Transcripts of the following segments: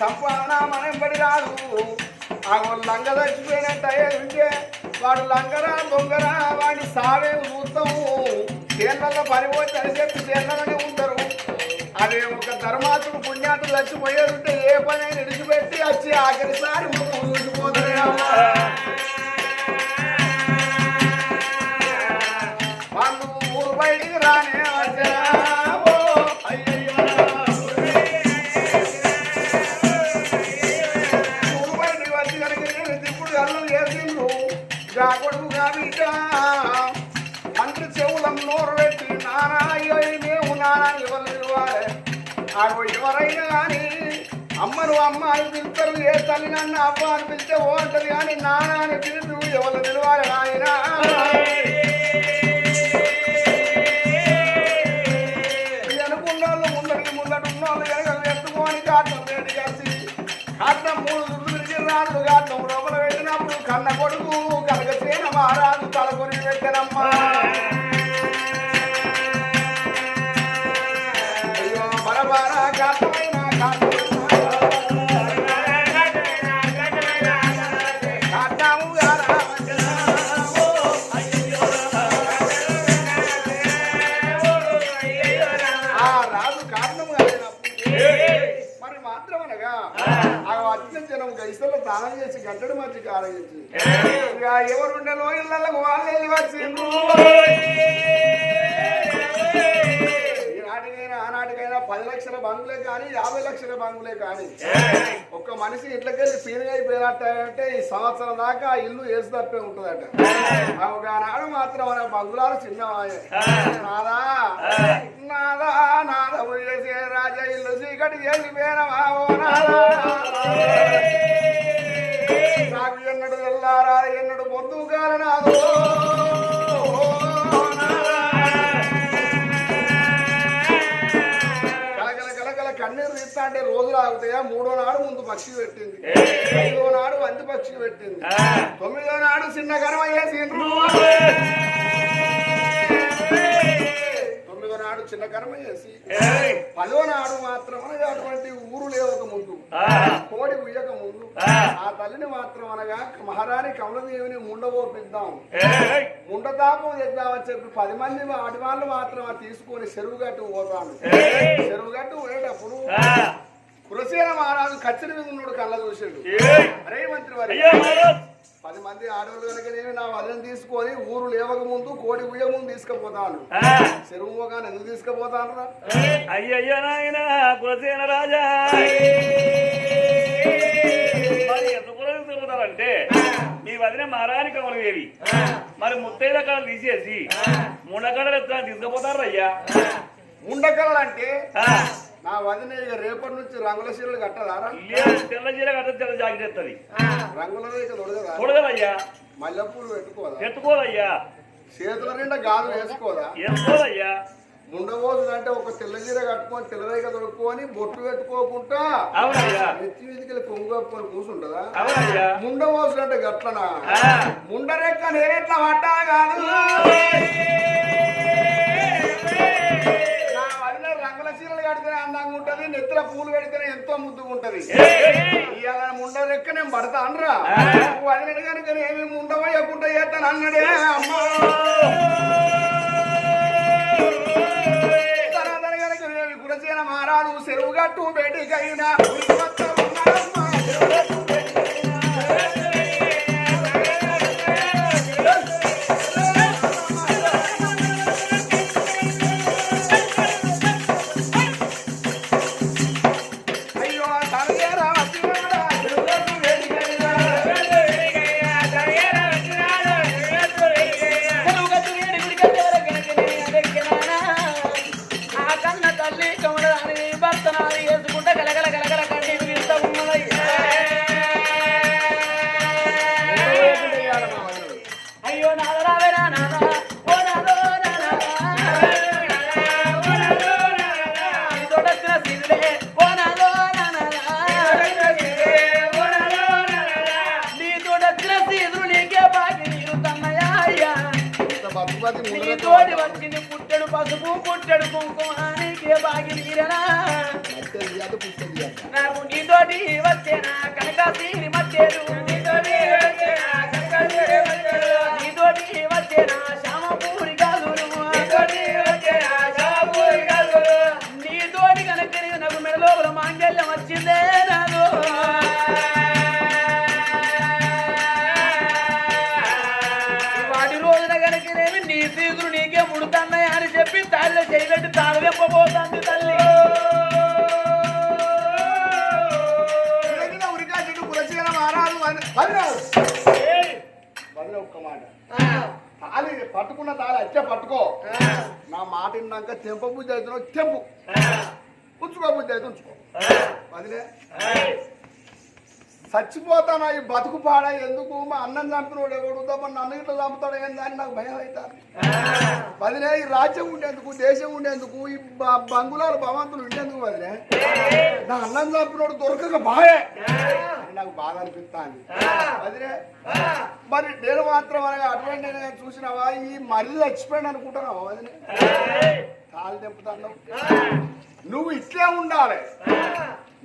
సంపాదన మనం పడి రాదు. ఆ లంగ చచ్చిపోయినట్టు వాడు లంగరా దొంగరా వాడి సావే చూస్తాము చేళ్ళల్లో పనిపోతే అని చెప్పి చేళ్ళలోనే ఉంటారు. అదే ఒక ధర్మాతుడు పుణ్యాతుడు చచ్చిపోయేది ఏ పని అయినా విడిచిపెట్టి వచ్చి ఆఖరిసారి చూసిపోతారే. ఆగో ఎవరైనా కానీ అమ్మను అమ్మ అని పిలుస్తారు. ఏ తల్లి నన్ను అవ్వ అని పిలిస్తే ఓ అంటది కానీ నాన్న అని పిలుచు ఎవరు నిలవాలి నాయనా? అనుకున్నోళ్ళు ముందరికి ముందటి ఉన్నోళ్ళు వెనక ఎత్తుకొని కాటం వేడి కలిసి కాటం మూడు దుడ్లు రాళ్ళు కాటం లోపల పెట్టినప్పుడు కన్న కొడుకు కనక సేన మహారాజు తలకొని పెట్టనమ్మా. రాజు కారణం మరి మాత్రం అనగా ఆ. వచ్చిన జనం గైసలో దానం చేసి గంటడు మధ్య కారగించి ఇక ఎవరు ఉండేలో ఇళ్ళకు వాళ్ళు వెళ్ళి వచ్చిండ్రు ఈనాటికైనా ఆనాటికైనా పది లక్షల బంగులే కానీ యాభై లక్షల బంగులే కానీ ఒక్క మనిషి ఇంట్లోకెళ్ళి పీరుగా అయిపోయినట్టే ఈ సంవత్సరం దాకా ఇల్లు వేసి తప్పే ఉంటుందట. ఆ ఒక నాడు మాత్రం మన బంగులాలు చిన్నవాయే. నాదా? నాదా? నాద? చేసే రాజా ఇల్లు చీకటి చేసి ఓ నాదా? నాకు ఎన్నడు వెళ్ళారా ఎన్నడు పొద్దు కాలనాదో రోజులు ఆగుతాయా మూడో నాడు ముందు పక్షి పెట్టింది. ఐదో నాడు వంది పక్షి పెట్టింది. తొమ్మిదో నాడు చిన్న కర్మ చేసిండ్రు తొమ్మిదో నాడు చిన్న కర్మ చేసి పదో నాడు మాత్రం అటువంటి ఊరు లేవక ముందు కోడి ఉయ్యక ముందు ఆ. తల్లిని మాత్రం అనగా మహారాణి కమలదేవిని ముండబోపిద్దాం ముండతాపం తెద్దామని చెప్పి పది మంది ఆడవాళ్ళు మాత్రం తీసుకొని చెరువు గట్టు పోతాను చెరువు గట్టు పోయేటప్పుడు కులసేన మహారాజు కచ్చడి మీద ఉన్నాడు కళ్ళ చూసాడు. అరే మంత్రి వారి పది మంది ఆడవాళ్ళు కనుక నేను నా వదిలిని తీసుకొని ఊరు లేవక ముందు కోడి ఉయ్య ముందు తీసుకుపోతాను. చెరువు మోగాన్ని ఎందుకు తీసుకుపోతాను అయ్యయ్య నాయన కులసేన రాజా! మరి ఎందుకు తిరుగుతారంటే మీ వదిన మారాని కమలదేవి. మరి ముత్తైద కళలు తీసేసి ముండకడలు ఎత్తున తీసుకుపోతారు అయ్యా? ఉండకళ్ళు అంటే నా వదిన ఇక రేపటి నుంచి రంగుల చీరలు కట్టదారా? తెల్ల చీర కట్ట తెల్ల జాకెట్ రంగుల చూడగలయ్యా మల్లెపూలు పెట్టుకోదా? ఎత్తుకోదయ్యా చేతుల నిండా గాలు వేసుకోదా? ఎత్తుకోదయ్యా ముండబోతులు అంటే ఒక తెల్ల చీర కట్టుకొని తెల్ల రేఖ దొరుకుని బొట్టు పెట్టుకోకుండా అవునయ్యా. నెత్తి మీదకి కొంగు కప్పుకొని కూర్చుంటదా అవునయ్యా. ముండబోసులు అంటే గట్లనా? ఆ, ముండరెక్క నేనెట్లా పట్టా కాదు. చీరలు కడితేనే అందంగా ఉంటది నెత్తిల పూలు పెడితేనే ఎంతో ముద్దుగా ఉంటది. ఇవాళ ముండరెక్క నేను పడతా అనరా? వదిన కనుక ఏమి ముండవయ్యకుండా చేస్తాను అన్నడే అమ్మా. తనదన గనక ఏమి కులసేన మహారాజు చెరువు గట్టు బయటికైనా నాకు వచ్చేనా కనకాసీని మచ్చేరు నీ వచ్చేనా కనకాసీని మచ్చేరు వచ్చేనా శ్యామపూరి వచ్చేనా శ్యామపూరి కనుక నాకు మెడలోపల మాంగళ్యం వచ్చిందే నాదు వాటి రోజున కనుకనేమి నీ సీతులు నీకే ముడుతున్నాయి అని చెప్పి తల్లి చేయబెట్టి తాను వెప్పబోతుంది వదిలే ఒక్క మాట తాళి పట్టుకున్న తాళి అచ్చే పట్టుకో. నా మాట విన్నాక తెంప బుద్ధి అవుతున్నావు తెంపు. ఉంచుకో బుద్ధి అయితే ఉంచుకో. వదిలే. చచ్చిపోతానా? ఈ బతుకు పాడ? ఎందుకు? మా అన్నం చంపినోడు ఎవడు? నన్ను ఇట్లా చంపుతాడు ఏంది అని నాకు భయం అవుతాను వదిలే ఈ రాజ్యం ఉండేందుకు దేశం ఉండేందుకు ఈ బ- బంగుళాలు భవంతులు ఉండేందుకు వదిలే నా అన్నం చంపినోడు దొరకక బాయే. నాకు బాధ అనిపిస్తాను వదిలే మరి నేను మాత్రం అనగా అటువంటి చూసినావా? ఈ మళ్ళీ చచ్చిపోయాడు అనుకుంటున్నావా వదిలే కాలు తెంపుతాను. నువ్వు ఇట్లే ఉండాలి.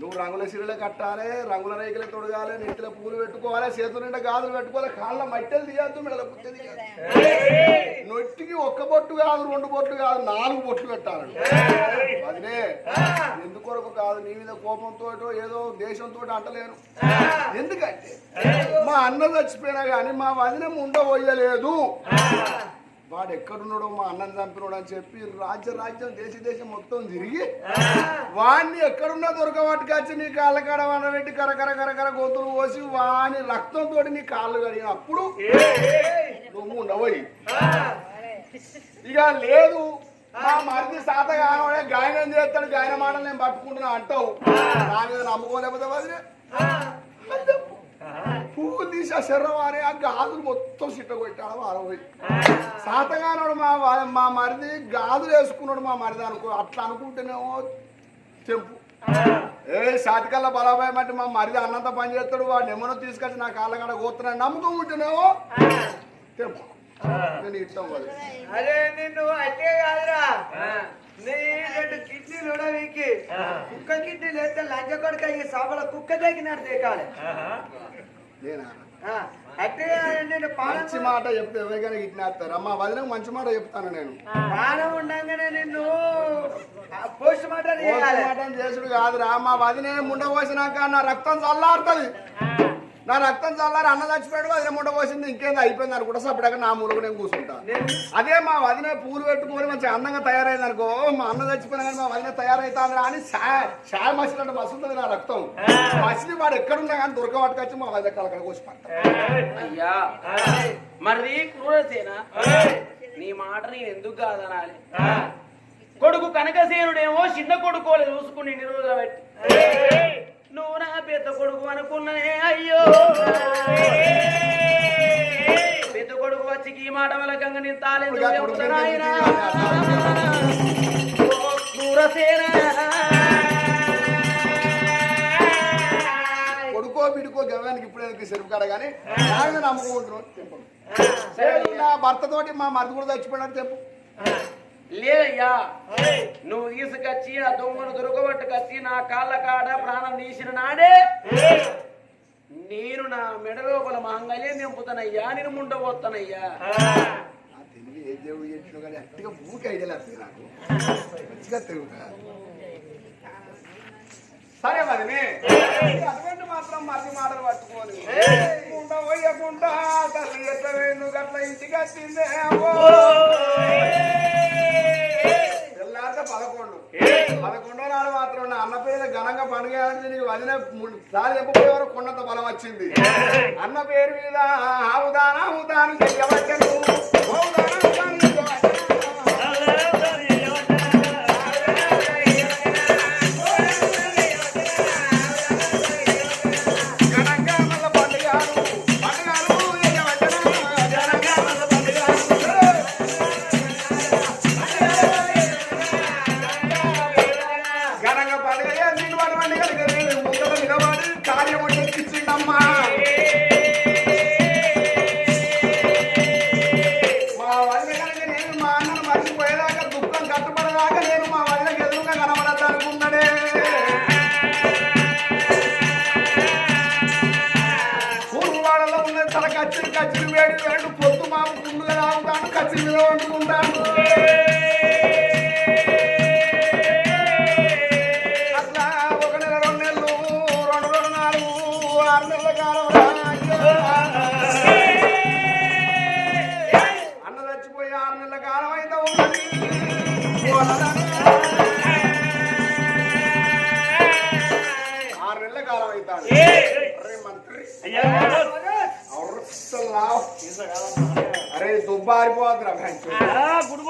నువ్వు రంగుల సిరులు కట్టాలి రంగుల రేకులు తొడగాలి నెత్తిలో పూలు పెట్టుకోవాలి చేతుల నిండా గాజులు పెట్టుకోవాలి కాళ్ళ మట్టెలు తీయద్దు మెడల పుట్టె నొట్టికి ఒక్క బొట్టు కాదు రెండు బొట్లు కాదు నాలుగు బొట్లు పెట్టాలి అదినే ఎందుకొరకు కాదు నీ మీద కోపంతో ఏదో దేశంతో అంటలేను. ఎందుకంటే మా అన్న చచ్చిపోయినా కానీ మా వదిన ఉండబోయలేదు వాడు ఎక్కడున్నాడో మా అన్నం చంపినాడు అని చెప్పి రాజ్య రాజ్యం దేశ దేశం మొత్తం తిరిగి వాడిని ఎక్కడున్నా దొరకబట్టుకొచ్చి నీ కాళ్ళ కాడ వండబెట్టి కరకర కరకర గొంతులు పోసి వాని రక్తంతో నీ కాళ్ళు కడిగినప్పుడు నువ్వు ఉండబోయి ఇక లేదు మా మరిది సాత కానవాడే గాయనం చేస్తాడు గాయన మాటలు నేను పట్టుకుంటున్నా అంటావు. నా మీద నమ్ముకోలేకపోతే వదిలే. పువ్వులు తీసి ఆ శర్రవారి ఆ గాజులు మొత్తం సిట్ట కొట్టాడు వారపోయి సాతగానోడు మా మా మరిది గాజులు వేసుకున్నాడు మా మరిది అనుకో అట్లా అనుకుంటేనేమో చెంపు. ఏ సాటికల్లా బలభయం అంటే మా మరిది అన్నంత పని చేస్తాడు వాడు ఏమన్నా తీసుకొచ్చి నా కాళ్ళ కాడ కోతున్నాడు నమ్మకం ఉంటేనేమో తెంపు నేను ఇష్టం వాళ్ళు అరే నిన్ను అట్టే కాదురా. నీ రెండు కిడ్నీలు ఉడవికి కుక్క కిడ్నీలు వేస్తే లంచ కొడుక ఈ సభల కుక్క తగ్గినట్టు దేకాలి. మంచి మాట చెప్తే ఎవరికైనా ఇట్నేస్తారు అమ్మ వదిన మంచి మాట చెప్తాను నేను. నిన్ను పోస్ట్ మార్టం చేసుడు కాదురా మా వదినే ముండ పోసినాక నా రక్తం చల్లారుతుంది. నా రక్తం చల్లారి అన్న చచ్చిపోయాడు వదిన ముండ పోసింది ఇంకేంది అయిపోయింది అనుకుంటా. సపడాక నా మూలకు నేను కూర్చుంటా. అదే మా వదిన పూలు పెట్టుకొని మంచి అందంగా తయారైంది అనుకో మా అన్న చచ్చిపోయినా కానీ మా వదిన తయారైతుందిరా అని షాయ మసిలంటే మసులుతుంది నా రక్తం. మసిలి వాడు ఎక్కడున్నా కానీ దొరకబట్టుకొచ్చి మా వదిన కలకడ కోసి పడతా. అయ్యా. మరి క్రూరసేన? నీ మాట నేను ఎందుకు కాదనాలి? కొడుకు కనకసేనుడేమో చిన్న కొడుకోలే చూసుకుని ఇన్ని రోజులు పెట్టి. నువ్వు నా పెద్ద కొడుకు అనుకున్నానే అయ్యో. పెద్ద కొడుకు వచ్చి ఈ మాట వలకంగా నేను క్రూరసేన కొడుకో బిడుకో గవ్యానికి ఇప్పుడు ఎందుకు కానీ నా భర్తతోటి మా మరిది కూడా చచ్చిపోయినాడు తెంపు లేదయ్యా. నువ్వు ఈసుకొచ్చి ఆ దొంగను దొరకబట్టుకొచ్చి నా కాళ్ళ కాడ ప్రాణం తీసిన నాడే. నేను నా మెడ లోపల మాంగళ్యం నింపుతానయ్యా నేను ముండబోతానయ్యా. ఆ తెలివి ఏ దేవుడు చేసినా కానీ అట్టిగా ఊరికి ఐడియాలు వస్తాయి నాకు మంచిగా తెలుగుతా సరే మరినే అటువంటి మాత్రం మరిది మాటలు పట్టుకొని కుండ పోయకుండా తల్లి ఎట్ల వేణు గట్ల ఇంటికి వచ్చిందే తెల్లారితే పదకొండు. పదకొండో నాడు మాత్రం నా అన్న పేరు ఘనంగా పండుగ అంటే నీకు వదిన సారి చెప్పబోయే వరకు కొండంత బలం వచ్చింది. అన్న పేరు మీద ఆవుదాన ఆవుదాను చెయ్యవచ్చను. నెలల కాలం అయితే ఉన్నది ఆరు నెలల కాలం అవుతాడు అరే మంత్రి. అరే దుబ్బారిపోతురా గుడు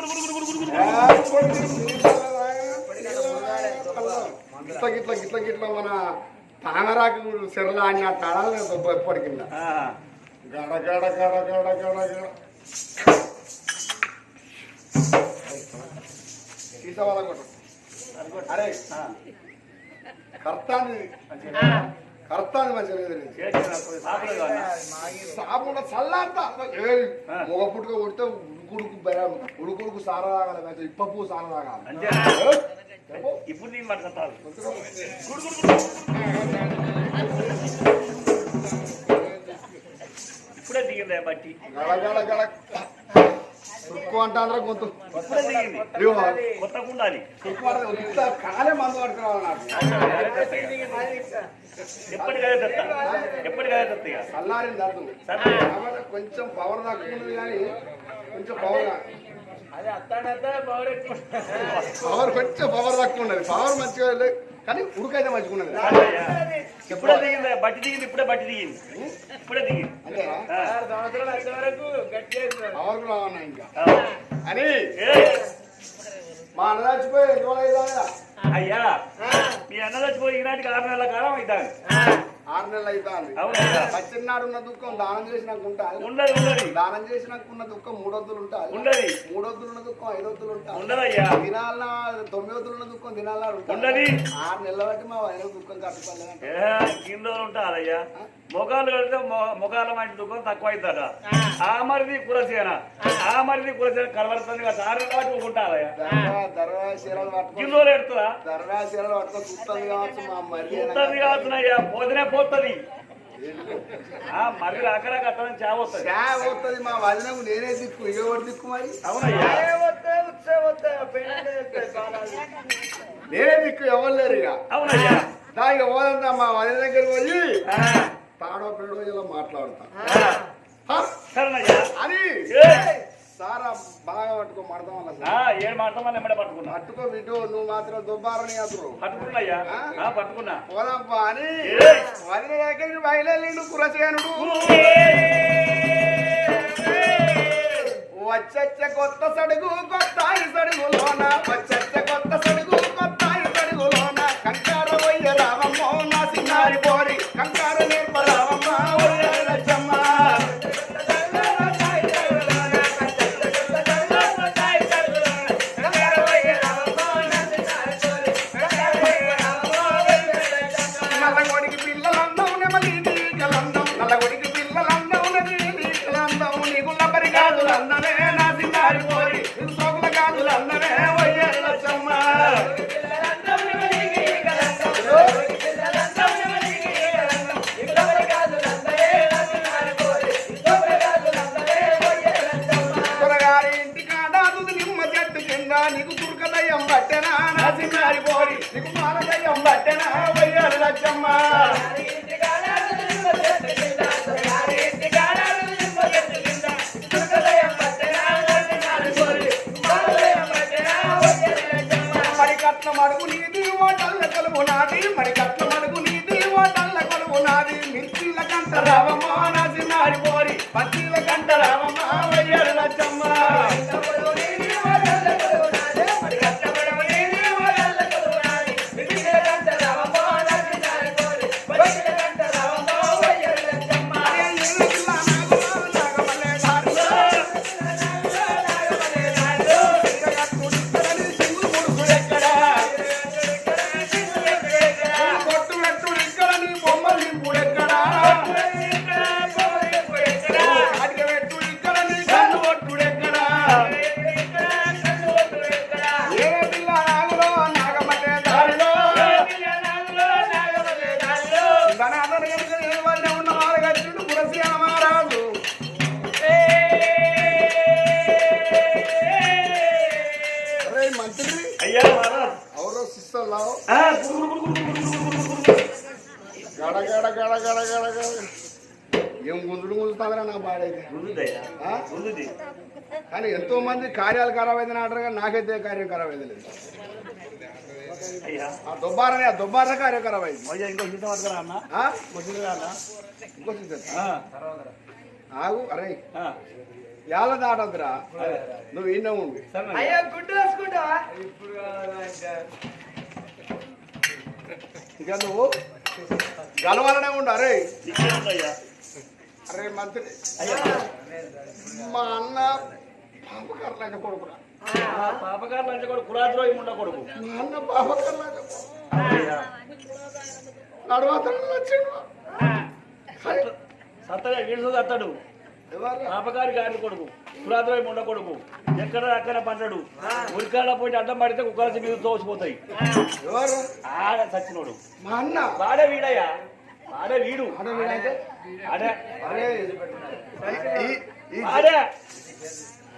గిట్ల గిట్ల మన తామరాకు సెరలా అని ఆ తాళాలు దుబ్బ ఎప్పటికి ఆ, గడ గడ గడ గడ గడ గడ తీసవాళ్ళ కొట్టు అరే కర్తాన్ని కర్తాన్ని మంచిగా? సాపుల చల్లార్తా. మొగ పుట్టుక కొడితే ఉడుకుడుకు బెరం ఉడుకుడుకు సార తాగాలి ఇప్పపు సార తాగాలి. ఇప్పుడు నేను పట్టుకుంటాను. ఇప్పుడే దిగింది బట్టి? గడ గడ గడ అంటాండ్రా గొంతు? కాలే మందు పట్టుకురావాలి కొంచెం పవర్ తక్కువ కానీ కొంచెం పవర్ పవర్ ఎక్కువ. పవర్ కొంచెం పవర్ తక్కువ ఉన్నది. పవర్ మంచిగా లేదు. కానీ ఉడుకైతే అయ్యా. ఇప్పుడే దిగింది? బట్టి దిగింది ఇప్పుడే బట్టి దిగింది. ఇప్పుడే దిగింది. అని మా అన్న చచ్చిపోయి? అయ్యా మీ అన్న చచ్చిపోయి ఈనాటికి ఆరు నెలల కాలం అవుతాను ఆరు నెలలు అవుతుంది పచ్చినాడు ఉన్న దుఃఖం దానం చేసినాక ఉంటాయి ఉండదు ఉండదు. దానం చేసినాక ఉన్న దుఃఖం మూడొద్దులు ఉంటాయి ఉండదు. మూడొద్దులు ఉన్న దుఃఖం ఐదొద్దులు ఉంటాయి ఉండదయ్యా. దినాల తొమ్మిదొద్దులు ఉన్న దుఃఖం దినాల ఉండది. ఆరు నెలల బట్టి మా వైన దుఃఖం కట్టుకోలేదంటే ఏ, కింద ఉంటారయ్యా మొగాలు కలిస్తే మొ- మొగాల మంచి దుఃఖం తక్కువ అవుతాడ ఆ మరిది కురసేన ఆ. మరిది కురసేన కలవడుతుంది ఆరు కాబట్టి ఉంటారయ్యా దర్వా దర్వా చీరలు పట్టుకో. కిందోలు ఎడుతుందా? దర్వా చీరలు పట్టుకో చూస్తుంది కావచ్చు మా మరి చూస్తుంది పోతేనే పోతుంది. మరి రాకరాక అత్తని చావస్తుంది మా వదినకు నేనే దిక్కు ఎవరు దిక్కు మరి. అవునయ్యా నేనే దిక్కు ఎవరు లేరు ఇక. అవునయ్యా దా ఇక పోదంతా మా వదిన దగ్గరికి పోయి తాడో పిల్లడో ఇలా మాట్లాడతా! సరేనయ్యా. అని సారా బాగా పట్టుకో మడతాం వల్ల ఆ, ఏడు మాటలు మనం ఎమ్మడే పట్టుకున్నా. పట్టుకో బిడ్డు నువ్వు మాత్రం దుబ్బారని పట్టుకున్నాయ్యా? ఆ, పట్టుకున్నా. పోదాంపా అని. దగ్గరికి బయలుదేరిండు కురచేనుడు వచ్చచ్చ కొత్త సడుగు కొత్త సడుగులోన వచ్చచ్చ గడ గడ గడ గడ గడ గడ. ఏం గుంజుడు గుంజుతుందిరా నా బాడైతే. కానీ ఎంతో మంది కార్యాలు ఖరాబ్ అయిందని అంటారు కానీ నాకైతే కార్యం ఖరాబ్ అయింది లేదు. దుబ్బారనే ఆ దుబ్బార కార్యం ఖరాబ్ అయింది. ఆగు అరే. యాల దాటద్దురా? నువ్వు ఈయన ఉండు. సరే అయ్యా గుడ్డు వేసుకుంటావా? ఇక నువ్వు? గలవాలనే ఉండు అరే. అరే మంత్రి. మా అన్న పాపకారు లంచ కొడుకు పాపకారు లంచ కొడుకు కులాదిలో ఉండ కొడుకు. మా అన్న పాపకారు లంచ నడవాత సత్తగా వీడు అత్తడు. పాపగారి గారి కొడుకు పురాతనమై ఉండ కొడుకు. ఎక్కడ అక్కడ పడ్డాడు? ఉరికాల పోయి అడ్డం పడితే కుక్కలసి మీద తోసిపోతాయి. ఆడ సచ్చినోడు వాడే వీడయ్యా? వాడే వీడు. వాడే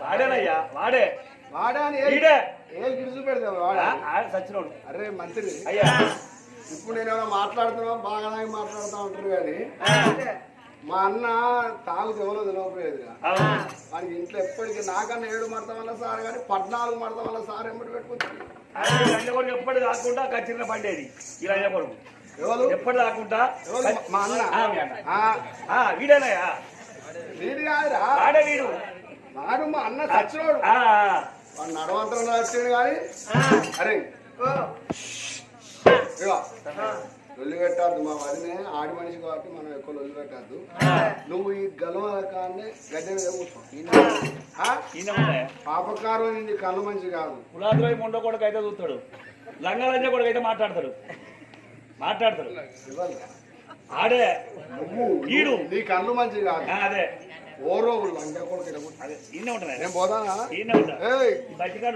వాడేనయ్యా? వాడే. వాడే వీడే. సచ్చినోడు అరే మంత్రి. అయ్యా. ఇప్పుడు నేను మాట్లాడుతున్నా బాగా మాట్లాడుతా ఉంటారు కానీ. మా అన్న తాగు ఎవరో తెలియకపోయేదిరా అవును. వాడికి ఇంట్లో ఎప్పటికీ నాకన్నా ఏడు మడత వల్ల సార్ కానీ పద్నాలుగు మడత వల్ల సార్ ఎంబడి పెట్టుకుంటాడు. ఎప్పటి కాకుండా కచ్చిరిన పండేది లంజ కొడుకు. ఎవరు? ఎప్పటి కాకుండా మా అన్న. వీడేనయ్యా? వీడు కాదురా. వాడే వీడు. వాడు మా అన్న చచ్చినోడు. వాడు నడవంతరం వచ్చాడు కానీ. అరే. లొల్లి పెట్టద్దు మా వదినే ఆడి మనిషి కాబట్టి మనం ఎక్కువ లొల్లి పెట్టద్దు నువ్వు ఈ గలవల కాన్నే గడ్డ మీద కూర్చో. పాపకారం నింది కళ్ళు మంచి కాదు. కులాద్రోహి ముండ కొడుకు అయితే చూస్తాడు. లంగ లంజ కొడుకు అయితే మాట్లాడతాడు. మాట్లాడతాడు? ఆడే. నువ్వు ఈడు. నీ కళ్ళు మంచి కాదు. అదే. లంగా కొడుకు కూర్చో. అదే ఈయన ఉంటాయి నేను పోదానా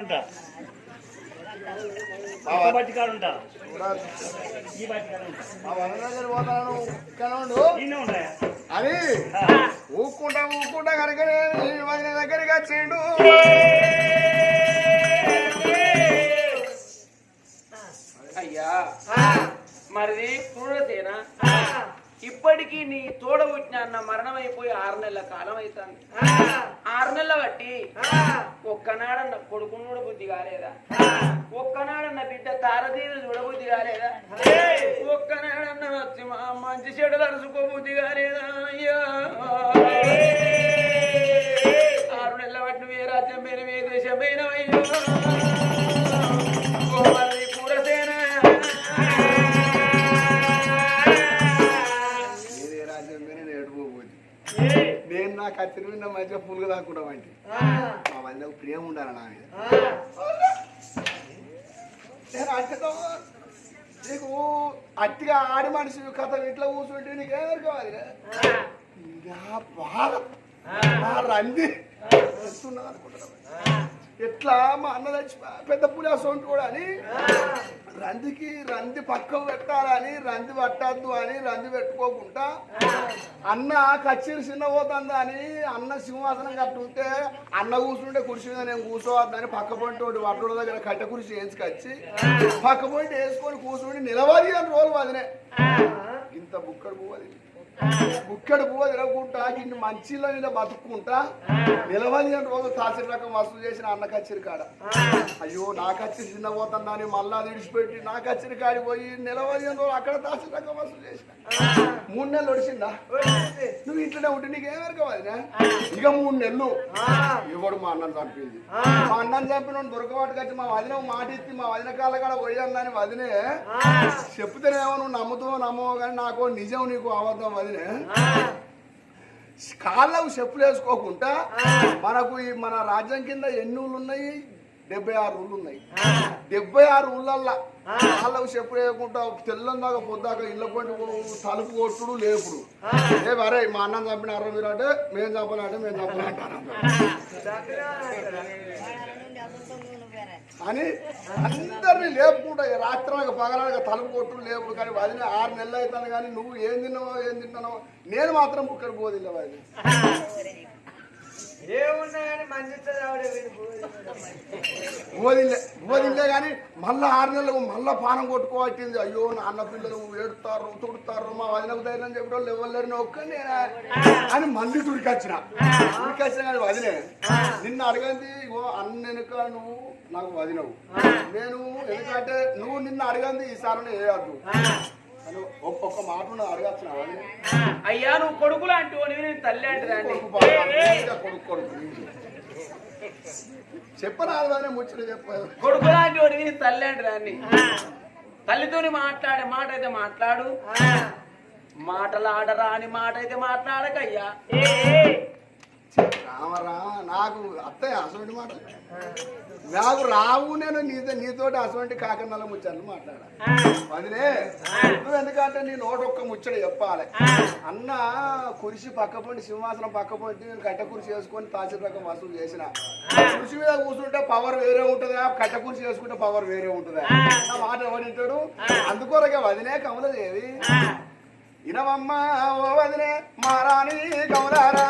ఉంటా అది. ఊక్కుంటా ఊక్కుంటా కనుక దగ్గరగా వచ్చిండు. అయ్యా. మరిది క్రూరతేనా ఇప్పటికీ నీ తోడ పుట్టిన మరణం అయిపోయి ఆరు నెలల కాలం అవుతుంది ఆరు నెలల బట్టి ఒక్కనాడన్న కొడుకును కూడా బుద్ధి కాలేదా? ఒక్కనాడన్న బిడ్డ తారదీరు చూడబుద్ధి కాలేదా? ఒక్కనాడన్న వచ్చి మా మంచి చెడు తడుచుకోబుద్ధి బుద్ధి కాలేదా? అయ్యా. ఆరు నెలల బట్టి నువ్వు ఏ రాజ్యం పైన ఏ నేను నా కత్తిరి మీద మంచిగా పులుగు దాక్కుండా వంటి మా వదిన ప్రేమ ఉండాలి నా మీద. నేను నీకు అట్టిగా ఆడి మనిషి కథ ఇంట్లో కూర్చుంటే నీకు ఏమరు కావాలి నా బాధ. రంది. వస్తున్నా అనుకుంటున్నా ఎట్లా మా అన్న చచ్చి పెద్ద పులాసం కూడా అని. రందికి రంది పక్కకు పెట్టాలని రంది పట్టద్దు అని రంది పెట్టుకోకుండా అన్న కచ్చిరి చిన్న పోతుంది అని అన్న సింహాసనం కట్టుంటే అన్న కూర్చుంటే కుర్చీ మీద నేను కూర్చోవద్దని పక్క పొంటి ఒకటి దగ్గర కట్ట కుర్చీ వేసుకొచ్చి పక్క పొంటి వేసుకొని కూర్చుని నిలవాలి అని రోజులు వదిలే ఇంత బుక్కడు పోవాలి బుక్కడు పువ్వ తిరగకుండా ఇన్ని మంచిలో నిన్న బతుక్కుంటా నిలవని అని రోజు తాసిరి రకం వసూలు చేసిన అన్న కచ్చిరి కాడ. అయ్యో నా కచ్చిరి చిన్న పోతుందా అని మళ్ళా విడిచిపెట్టి నా కచ్చిరి కాడి పోయి నిలవని అని రోజు అక్కడ తాసిరి రకం వసూలు చేసిన. మూడు నెలలు ఒడిచిందా నువ్వు ఇంట్లోనే ఉంటే నీకు ఏమేరు కావాలి ఇక మూడు నెలలు. ఇవ్వడు మా అన్నను చంపింది? మా అన్నను చంపిన దొరకవాటికి వచ్చి మా వదిన మాట ఇచ్చి మా వదిన కాళ్ళ కాడ పోయాలని వదినే చెప్తేనేమో నువ్వు నమ్ముతావో నమ్మవో కానీ నాకు నిజం నీకు అబద్ధం వదినే. కాళ్ళకు చెప్పులు వేసుకోకుండా మనకు ఈ మన రాజ్యం కింద ఎన్ని ఊళ్ళు ఉన్నాయి? డెబ్బై ఆరు ఊళ్ళు ఉన్నాయి. డెబ్బై ఆరు ఊళ్ళల్లా కాళ్ళకు చెప్పులు వేయకుండా తెల్లం దాకా పొద్దాక ఇళ్ళ పంటి తలుపు కొట్టుడు లేపుడు. ఏ వరే మా అన్నం చంపినారు మీరు అంటే మేము చంపాలంటే మేము చంపాలంటారు అని అందరినీ లేపుకుంటా. రాత్రి పగలనక తలుపు కొట్టుడు లేపుడు కానీ వదిన ఆరు నెలలు అవుతాను కానీ నువ్వు ఏం తిన్నావో ఏం తిన్నావో నేను మాత్రం బుక్కడు పోదిల్ల వదిన గోదిలే గోదిలే కానీ మళ్ళా ఆరు నెలలకు మళ్ళా పానం కొట్టుకోవట్టింది. అయ్యో నాన్న పిల్లలు ఏడుతారు తుడుతారు మా వదినకు ధైర్యం చెప్పడం ఎవరు ఒక్కనే అని మళ్ళీ తుడికొచ్చిన. తుడికొచ్చిన కానీ వదిలే. నిన్ను అడగంది ఇగో అన్న వెనుక నువ్వు నాకు వదినవు. నేను ఎందుకంటే నువ్వు నిన్ను అడగంది ఈసారి వేయద్దు ఒక్కొక్క మాట వదిలే అయ్యా నువ్వు కొడుకులు అంటూ నేను తల్లి అంటదాన్ని కొడుకు కొడుకు కొడుకు చెప్పరాదు అని ముచ్చట చెప్పదు కొడుకు లాంటి వాడివి తల్లి అంటదాన్ని తల్లితోని మాట్లాడే మాట అయితే మాట్లాడు మాటలాడరా అని మాట అయితే మాట్లాడకయ్యా రామరా నాకు అత్తయ్య అసలు మాట. నాకు రావు నేను నీతో నీతోటి అసలు కాకన్నాల ముచ్చట్లు మాట్లాడా. వదిలే నువ్వు ఎందుకంటే నీ నోట ఒక్క ముచ్చట చెప్పాలి. అన్న కురిసి పక్క పండి సింహాసనం పక్క పండి నేను కట్ట కురిసి వేసుకొని తాచి రకం వసూలు చేసిన. కురిసి మీద కూర్చుంటే పవర్ వేరే ఉంటుందా కట్ట కురిసి వేసుకుంటే పవర్ వేరే ఉంటుందా. నా మాట ఎవరింటాడు అందుకొరకే వదిలే కమలదేవి. ఇనవమ్మ ఓ వదిలే మారాని కమలారా.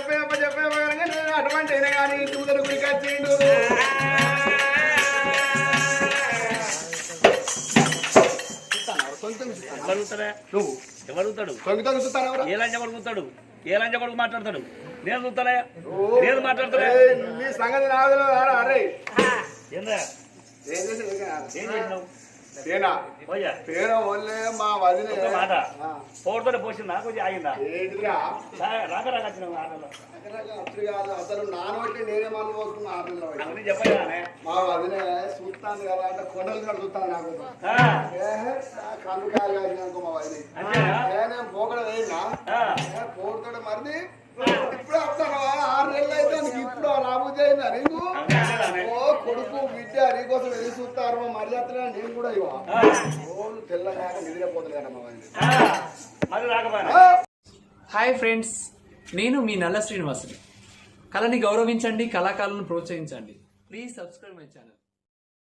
తాగన్నట్టు నేను అటువంటి అయినా కానీ దూదల గురికి వచ్చిండు నువ్వు ఎవరుతాడు తొంగి చూస్తాను ఏ లంచ కొడుకు ఏ లంచ కొడుకు మాట్లాడతాడు నేను చూస్తాడా నేను మాట్లాడతాడా నీ సంగతి రాదు అరే ఏం ఏం చేసినావు పేన వల్లే మా ఒక మాట. పోసిందా? కొంచెం ఆగిందా? ఏంటిదిరా? రాక రాక వచ్చినావు ఆటలో రకరకాల అప్పుడు కాదు అసలు నానబట్టి నేనే మనం పోసుకున్న ఆటల్లో చెప్పగానే మా వదిలే చూస్తాను కదా అంటే కొండలు కూడా చూస్తాను నాకు. కళ్ళు కాలు కాసినాకో మా నేనే పోకడ మరిది ఇప్పుడు వస్తాను ఆరు నెలలు అయితే నీకు ఇప్పుడు రాబోతే అయిందా నీకు? ఓ కొడుకు బిడ్డ నీకోసం ఎదురు చూస్తారు మరి అతను నేను కూడా ఇవ్వ. ఆ, రోజు తెల్లగా నిద్రపోతుంది మా వదిలే ఆ, మరి రాకపోయినా ఆ! హాయ్ ఫ్రెండ్స్ నేను మీ నల్ల శ్రీనివాసుని. కళని గౌరవించండి కళాకారులను ప్రోత్సహించండి. Please subscribe my channel.